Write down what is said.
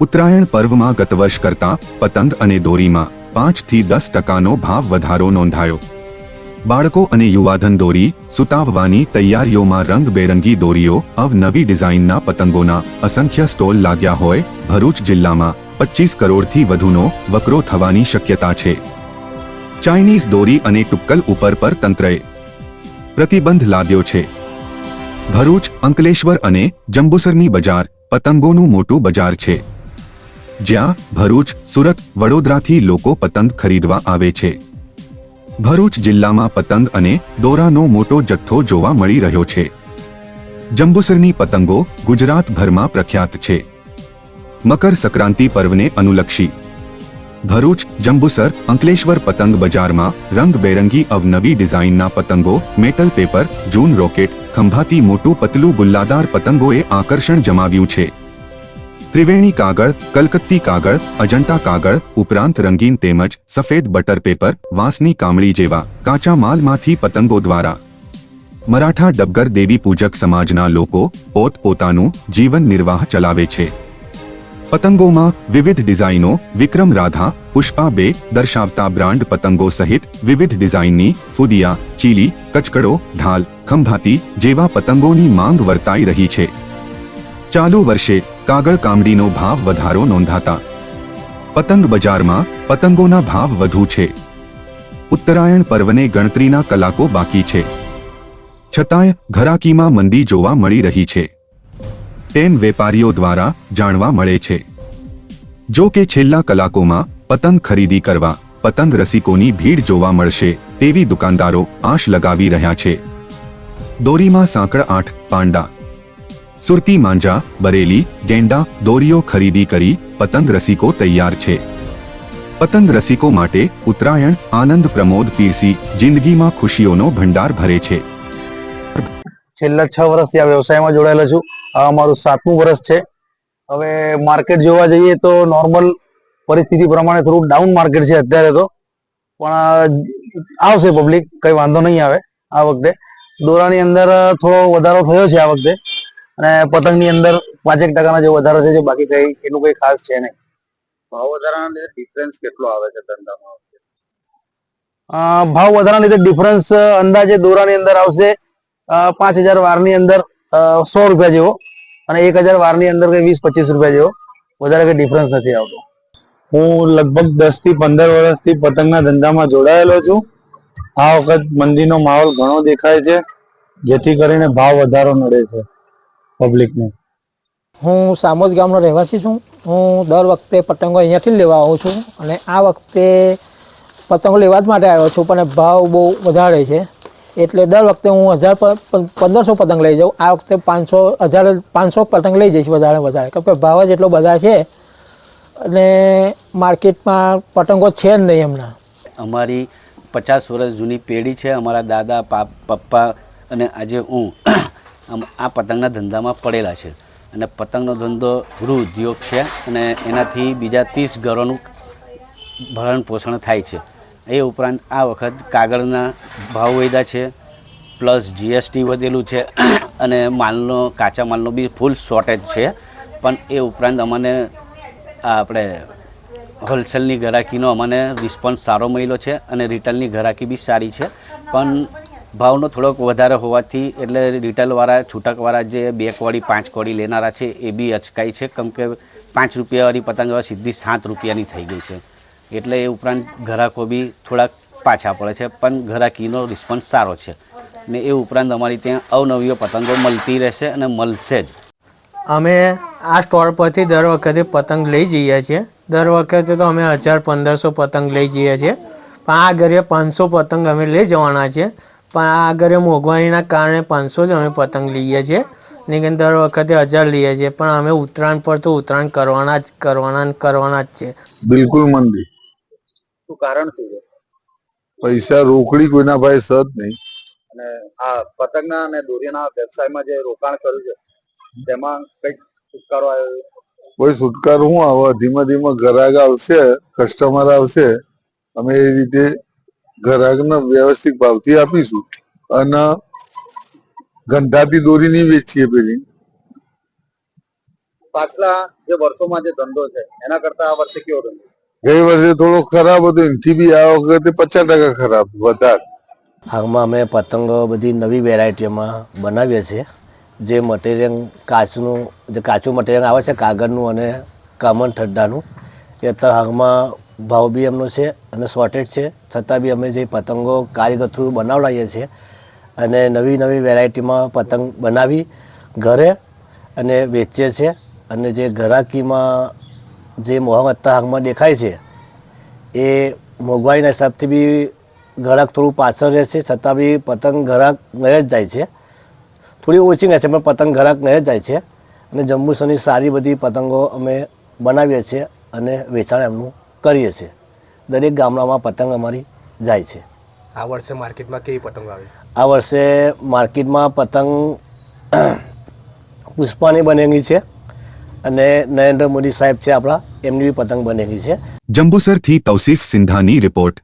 ઉત્તરાયણ પર્વમાં ગત વર્ષ કરતાં પતંગ અને દોરીમાં પાંચથી દસ ટકાનો ભાવ વધારો નોંધાયો. બાળકો અને યુવાધન દોરી સુતાવવાની તૈયારીઓમાં રંગબેરંગી દોરીઓ, અવનવી ડિઝાઇનના પતંગોના અસંખ્ય સ્ટોલ લાગ્યા હોય, ભરૂચ જિલ્લામાં પચીસ કરોડથી વધુનો વકરો થવાની શક્યતા છે. ચાઇનીઝ દોરી અને ટુક્કલ ઉપર પર તંત્રએ પ્રતિબંધ લાદ્યો છે. ભરૂચ, અંકલેશ્વર અને જંબુસરની બજાર પતંગોનું મોટું બજાર છે. જ્યાં ભરૂચ, સુરત, વડોદરાથી લોકો પતંગ ખરીદવા આવે છે. ભરૂચ જિલ્લામાં પતંગ અને દોરાનો મોટો જથ્થો જોવા મળી રહ્યો છે. જંબુસરની પતંગો ગુજરાતભરમાં પ્રખ્યાત છે. મકર સંક્રાંતિ પર્વને અનુલક્ષી. ભરૂચ, જંબુસર, અંકલેશ્વર પતંગ બજારમાં રંગબેરંગી અવનવી ડિઝાઇનના પતંગો, મેટલ પેપર, જૂન રોકેટ, ખંભાતી મોટું પતલું ગુલ્લાદાર પતંગોએ આકર્ષણ જમાવ્યું છે. ત્રિવેણી કાગળ, કલકત્તી કાગળ, અજંટા કાગળ, ઉપરાંત રંગીન તેમજ સફેદ બટર પેપર, વાંસની કામળી જેવા કાચા માલમાંથી પતંગો દ્વારા. મરાઠા ડબગર દેવી પૂજક સમાજના લોકો પોત પોતાનું જીવન નિર્વાહ ચલાવે છે. પતંગોમાં વિવિધ ડિઝાઇનો વિક્રમ રાધા, પુષ્પા બે દર્શાવતા બ્રાન્ડ પતંગો સહિત વિવિધ ડિઝાઇનની ફુદિયા, ચીલી, કચકડો, ઢાલ, ખંભાતી જેવા પતંગોની માંગ વર્તાઈ રહી છે. ચાલુ વર્ષે કાગળ કામડીનો ભાવ વધારો નોંધાતા. પતંગ બજારમાં પતંગોના ભાવ વધુ છે. ઉત્તરાયણ પર્વને ગણતરીના કલાકો બાકી છે. છતાંય ઘરાકીમાં મંદી જોવા મળી રહી છે. તેમ વેપારીઓ દ્વારા જાણવા મળે છે. જો કે છેલ્લા કલાકોમાં પતંગ ખરીદી કરવા પતંગ રસિકોની ભીડ જોવા મળશે તેવી દુકાનદારો આશ લગાવી રહ્યા છે. દોરીમાં સાંકળ આઠ પાંડા સુરતી માંજા, બરેલી, ગેંડા, દોરીઓ ખરીદી કરી પતંગ રસિકો તૈયાર છે. પતંગ રસિકો માટે ઉત્તરાયણ, આનંદ પ્રમોદ પીરસી જિંદગીમાં ખુશીઓનો ભંડાર ભરે છે. છેલ્લા છ વર્ષથી આ વ્યવસાયમાં જોડાયેલો છું. આ અમારું સાતમું વર્ષ છે. હવે માર્કેટ જોવા જઈએ તો નોર્મલ પરિસ્થિતિ પ્રમાણે થોડું ડાઉન માર્કેટ છે અત્યારે તો. પણ આવશે પબ્લિક, કઈ વાંધો નહીં આવે આ વખતે. દોરાની અંદર થોડો વધારો થયો છે આ વખતે. અને પતંગની અંદર પાંચેક ટકાનો જે વધારો છે જે બાકી કઈ એનું કઈ ખાસ છે નહીં. ભાવ વધારાના લીધે ડિફરન્સ કેટલો આવે છે ધંધામાં? ભાવ વધારાના લીધે ડિફરન્સ અંદાજે દોરાની અંદર આવશે પાંચ હજાર વારની અંદર સો રૂપિયા જેવો અને એક હજાર વારની અંદર કઈ વીસ પચીસ રૂપિયા જેવો. વધારે કઈ ડિફરન્સ નથી આવતો. હું લગભગ દસથી પંદર વર્ષથી પતંગના ધંધામાં જોડાયેલો છું. આ વખત મંદીનો માહોલ ઘણો દેખાય છે જેથી કરીને ભાવ વધારો નડે છે. પબ્લિકને હું સામોદ ગામનો રહેવાસી છું. હું દર વખતે પતંગો અહીંયાથી જ લેવા આવું છું અને આ વખતે પતંગો લેવા જ માટે આવ્યો છું પણ ભાવ બહુ વધારે છે. એટલે દર વખતે હું હજાર પંદરસો પતંગ લઈ જાઉં. આ વખતે પાંચસો હજાર પાંચસો પતંગ લઈ જઈશ વધારે વધારે. કેમ કે ભાવ જ એટલો બધા છે અને માર્કેટમાં પતંગો છે જ નહીં હમણાં અમારી પચાસ વર્ષ જૂની પેઢી છે. અમારા દાદા પપ્પા અને આજે હું આમ આ પતંગના ધંધામાં પડેલા છે. અને પતંગનો ધંધો ગૃહ ઉદ્યોગ છે અને એનાથી બીજા ત્રીસ ઘરોનું ભરણ પોષણ થાય છે. એ ઉપરાંત આ વખત કાગળના ભાવ વધ્યા છે, પ્લસ જીએસટી વધેલું છે અને માલનો, કાચા માલનો બી ફૂલ શોર્ટેજ છે. પણ એ ઉપરાંત અમને આપણે હોલસેલની ગરાકીનો અમને રિસ્પોન્સ સારો મળ્યો છે અને રિટેલની ગરાકી બી સારી છે. પણ ભાવનો થોડોક વધારે હોવાથી એટલે રિટેલવાળા, છૂટકવાળા જે બે કોડી પાંચ કોડી લેનારા છે, એ બી અચકાય છે. કેમ કે પાંચ રૂપિયાવાળી પતંગ હવે સીધી સાત રૂપિયાની થઈ ગઈ છે. એટલે એ ઉપરાંત ગ્રાહકો બી થોડાક પાછા પડે છે, પણ ગ્રાહકીનો રિસ્પોન્સ સારો છે. ને એ ઉપરાંત અમારી ત્યાં અવનવીઓ પતંગો મળતી રહેશે અને મળશે જ. અમે આ સ્ટોર પરથી દર વખતે પતંગ લઈ જઈએ છીએ. દર વખતે તો અમે હજાર પંદરસો પતંગ લઈ જઈએ છીએ. પણ આ ઘરે પાંચસો પતંગ અમે લઈ જવાના છે પણ આ આગળ મોંઘવારીના કારણે પાંચસો જ અમે પતંગ લઈએ છીએ. નહીં કે દર વખતે હજાર લઈએ છીએ પણ અમે ઉત્તરાયણ પર તો ઉત્તરાયણ કરવાના જ કરવાના ને કરવાના જ છે. બિલકુલ મંદી. શું કારણ શું છે? પૈસા રોકડી કોઈના ભાઈ સદ નહીં. અને આ પતંગના અને દોરીના વ્યવસાયમાં જે રોકાણ કર્યું છે તેમાં કંઈક છુટકારો આવ્યો કોઈ છુટકારો હું આવે ધીમે ધીમે ગ્રાહક આવશે કસ્ટમર આવશે અમે એ રીતે ગ્રાહકને વ્યવસ્થિત ભાવથી આપીશું. અને ગંધાતી દોરી નહીં વેચીએ પેલી. પાછલા જે વર્ષોમાં જે ધંધો છે એના કરતા આ વર્ષે કેવો ધંધો? ગઈ વર્ષે થોડો ખરાબ હતો એનાથી બી આ વખતે પચાસ ટકા ખરાબ વધારે. હાલમાં અમે પતંગો બધી નવી વેરાયટીઓમાં બનાવીએ છીએ. જે મટીરિયલ કાચનું જે કાચું મટીરિયલ આવે છે કાગળનું અને કામન ઠડ્ડાનું એ અત્યારે હાલમાં ભાવ બી એમનો છે અને શોર્ટેજ છે. છતાં બી અમે જે પતંગો કારીગર થ્રુ બનાવડાવીએ છીએ અને નવી નવી વેરાયટીમાં પતંગ બનાવી ઘરે અને વેચીએ છીએ અને જે ઘરાકીમાં જે મોહમ્મદતા હાલમાં દેખાય છે એ મોંઘવારીના હિસાબથી બી ગ્રાહક થોડું પાછળ રહેશે, છતાં બી પતંગ ગ્રાહક ગયે જ જાય છે. થોડી ઓછી રહેશે પણ પતંગ ગ્રાહક ગયે જ જાય છે. અને જંબુસરની સારી બધી પતંગો અમે બનાવીએ છીએ અને વેચાણ એમનું કરીએ છીએ. દરેક ગામડામાં પતંગ અમારી જાય છે. આ વર્ષે માર્કેટમાં કેવી પતંગ આવે? આ વર્ષે માર્કેટમાં પતંગ પુષ્પાની બનેલી છે અને નરેન્દ્ર મોદી સાહેબ છે આપણા એમની બી પતંગ બનેલી છે. જંબુસરથી તૌસીફ સિંધાની રિપોર્ટ.